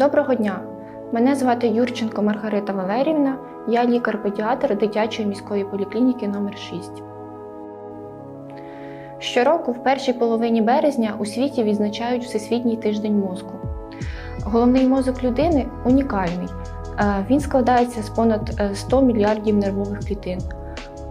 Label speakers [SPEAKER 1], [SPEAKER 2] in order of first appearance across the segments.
[SPEAKER 1] Доброго дня! Мене звати Юрченко Маргарита Валерівна, я лікар-педіатр дитячої міської поліклініки номер 6 Щороку, в першій половині березня, у світі відзначають Всесвітній тиждень мозку. Головний мозок людини унікальний. Е, Він складається з понад е, 100 мільярдів нервових клітин.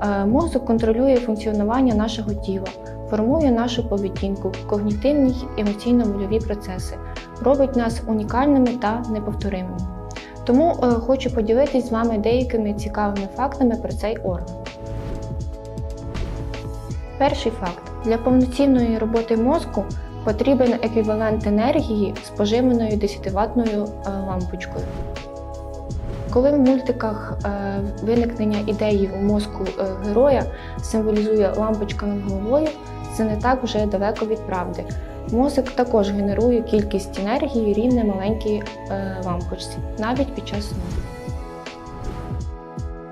[SPEAKER 1] Е, Мозок контролює функціонування нашого тіла, формує нашу поведінку, когнітивні й емоційно-вольові процеси, робить нас унікальними та неповторимими. Тому е, хочу поділитись з вами деякими цікавими фактами про цей орган. Перший факт: для повноцінної роботи мозку потрібен еквівалент енергії споживаною 10-ваттною е, лампочкою. Коли в мультиках е, виникнення ідеї у мозку героя символізує лампочка над головою, це не так вже далеко від правди. Мозок також генерує кількість енергії рівне маленькій е, лампочці, навіть під час сну.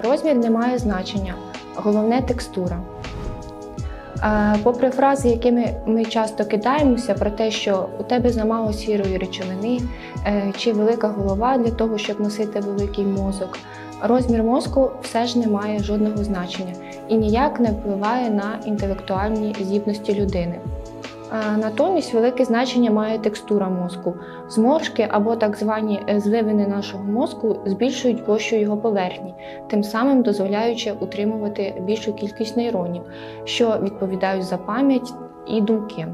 [SPEAKER 1] Розмір не має значення, головне текстура. Попри фрази, якими ми часто кидаємося, про те, що у тебе замало сірої речовини е, чи велика голова для того, щоб носити великий мозок, розмір мозку все ж не має жодного значення і ніяк не впливає на інтелектуальні здібності людини. Натомість велике значення має текстура мозку. Зморшки або так звані е, зливини нашого мозку збільшують площу його поверхні, тим самим дозволяючи утримувати більшу кількість нейронів, що відповідають за пам'ять і думки.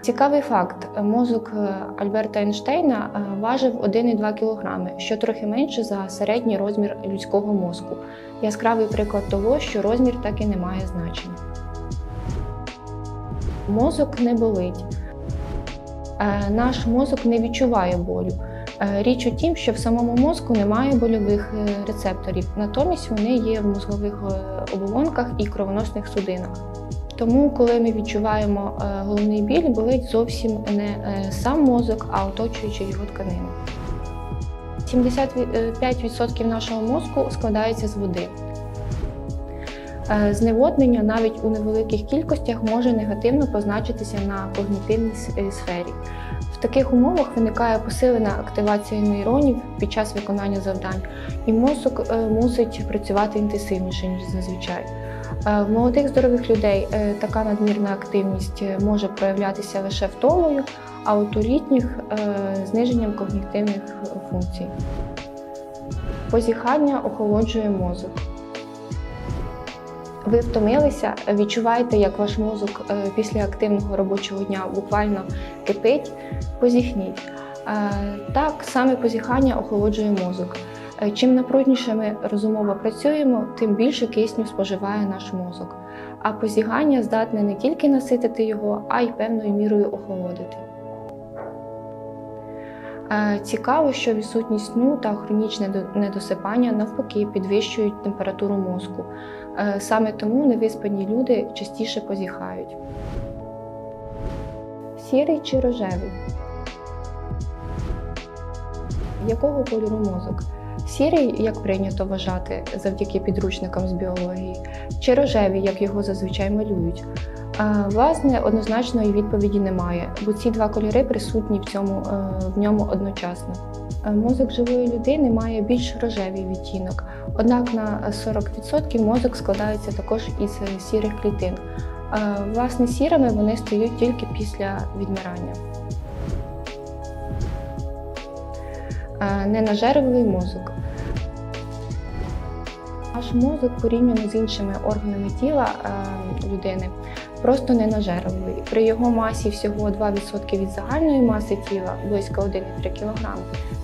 [SPEAKER 1] Цікавий факт: мозок е, Альберта Ейнштейна е, важив 1,2 кг, що трохи менше за середній розмір людського мозку. Яскравий приклад того, що розмір так і не має значення. Мозок не болить. Е, Наш мозок не відчуває болю. Е, Річ у тім, що в самому мозку немає больових е, рецепторів, натомість вони є в мозгових оболонках і кровоносних судинах. Тому, коли ми відчуваємо головний біль, болить зовсім не сам мозок, а оточуючи його тканини. 75% нашого мозку складається з води. Е, Зневоднення навіть у невеликих кількостях може негативно позначитися на когнітивній е, сфері. В таких умовах виникає посилена активація нейронів під час виконання завдань, і мозок е, мусить працювати інтенсивніше, ніж зазвичай. В молодих здорових людей така надмірна активність може проявлятися лише втомою, а от у літніх зниженням когнітивних функцій. Позіхання охолоджує мозок. Ви втомилися, відчуваєте, як ваш мозок е, після активного робочого дня буквально кипить, позіхніть. Е, Так, саме позіхання охолоджує мозок. Е, Чим напружніше ми розумово працюємо, тим більше кисню споживає наш мозок. А позігання здатне не тільки наситити його, а й певною мірою охолодити. Цікаво, що відсутність сну та хронічне недосипання навпаки підвищують температуру мозку. Е, Саме тому невиспані люди частіше позіхають. Сірий чи рожевий? Якого кольору мозок? Сірий, як прийнято вважати завдяки підручникам з біології, чи рожевий, як його зазвичай малюють? Власне, однозначної відповіді немає, бо ці два кольори присутні в, цьому, е, в ньому одночасно. Е, Мозок живої людини має більш рожевий відтінок, однак на 40% мозок складається також із е, сірих клітин. Власне, сірими вони стають тільки після відмирання. Ненажерливий мозок. Наш мозок порівняно з іншими органами тіла людини просто ненажерливий. При його масі всього 2% від загальної маси тіла, близько 1,3 кг,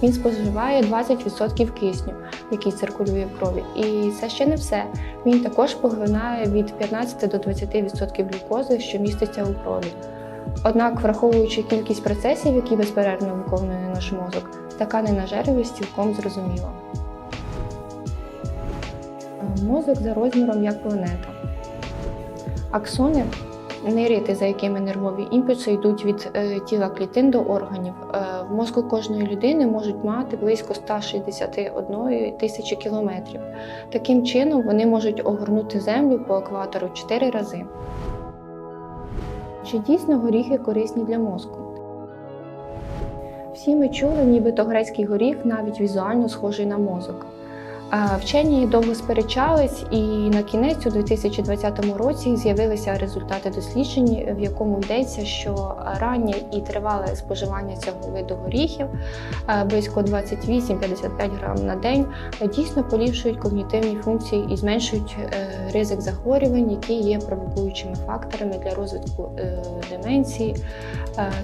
[SPEAKER 1] він споживає 20% кисню, який циркулює в крові. І це ще не все. Він також поглинає від 15 до 20% глюкози, що міститься у крові. Однак, враховуючи кількість процесів, які безперервно виконує наш мозок, така ненажерливість цілком зрозуміла. Мозок за розміром як планета. Аксони нейрити, за якими нервові імпульси йдуть від е, тіла клітин до органів. Е, в мозку кожної людини можуть мати близько 161 тисячі кілометрів. Таким чином вони можуть огорнути землю по екватору 4 рази. Чи дійсно горіхи корисні для мозку? Всі ми чули, нібито грецький горіх навіть візуально схожий на мозок. Вчені довго сперечались, і на кінець у 2020 році з'явилися результати досліджень, в якому йдеться, що раннє і тривале споживання цього виду горіхів е, близько 28-55 грам на день дійсно поліпшують когнітивні функції і зменшують е, ризик захворювань, які є провокуючими факторами для розвитку е, деменції.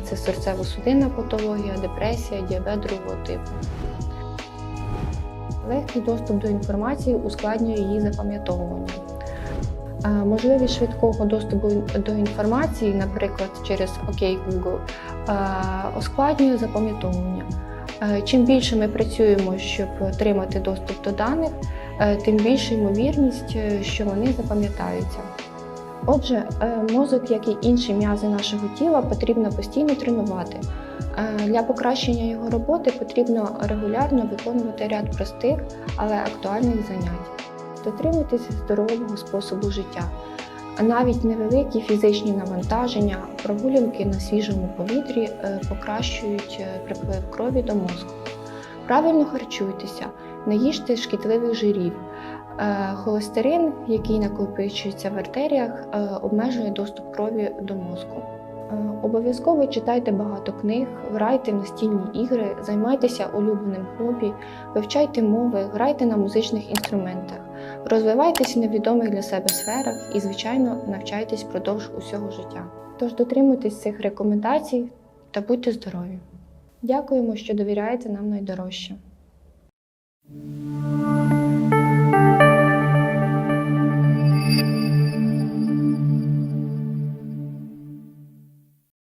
[SPEAKER 1] Це серцево-судинна патологія, депресія, діабет другого типу. Легкий доступ до інформації ускладнює її запам'ятовування. Можливість швидкого доступу до інформації, наприклад, через OK Google, ускладнює запам'ятовування. Чим більше ми працюємо, щоб отримати доступ до даних, тим більша ймовірність, е, що вони запам'ятаються. Отже, е, мозок, як і інші м'язи нашого тіла, потрібно постійно тренувати. Е, Для покращення його роботи потрібно регулярно виконувати ряд простих, але актуальних занять. Дотримуйтесь здорового способу життя. Навіть невеликі фізичні навантаження, прогулянки на свіжому повітрі е, покращують е, приплив крові до мозку. Правильно харчуйтеся, не їжте шкідливих жирів. Холестерин, який накопичується в артеріях, обмежує доступ крові до мозку. Е, Обов'язково читайте багато книг, грайте настільні ігри, займайтеся улюбленим хобі, вивчайте мови, грайте на музичних інструментах, розвивайтесь в невідомих для себе сферах і, звичайно, навчайтесь впродовж усього життя. Тож дотримуйтесь цих рекомендацій та будьте здорові! Дякуємо, що довіряєте нам найдорожче.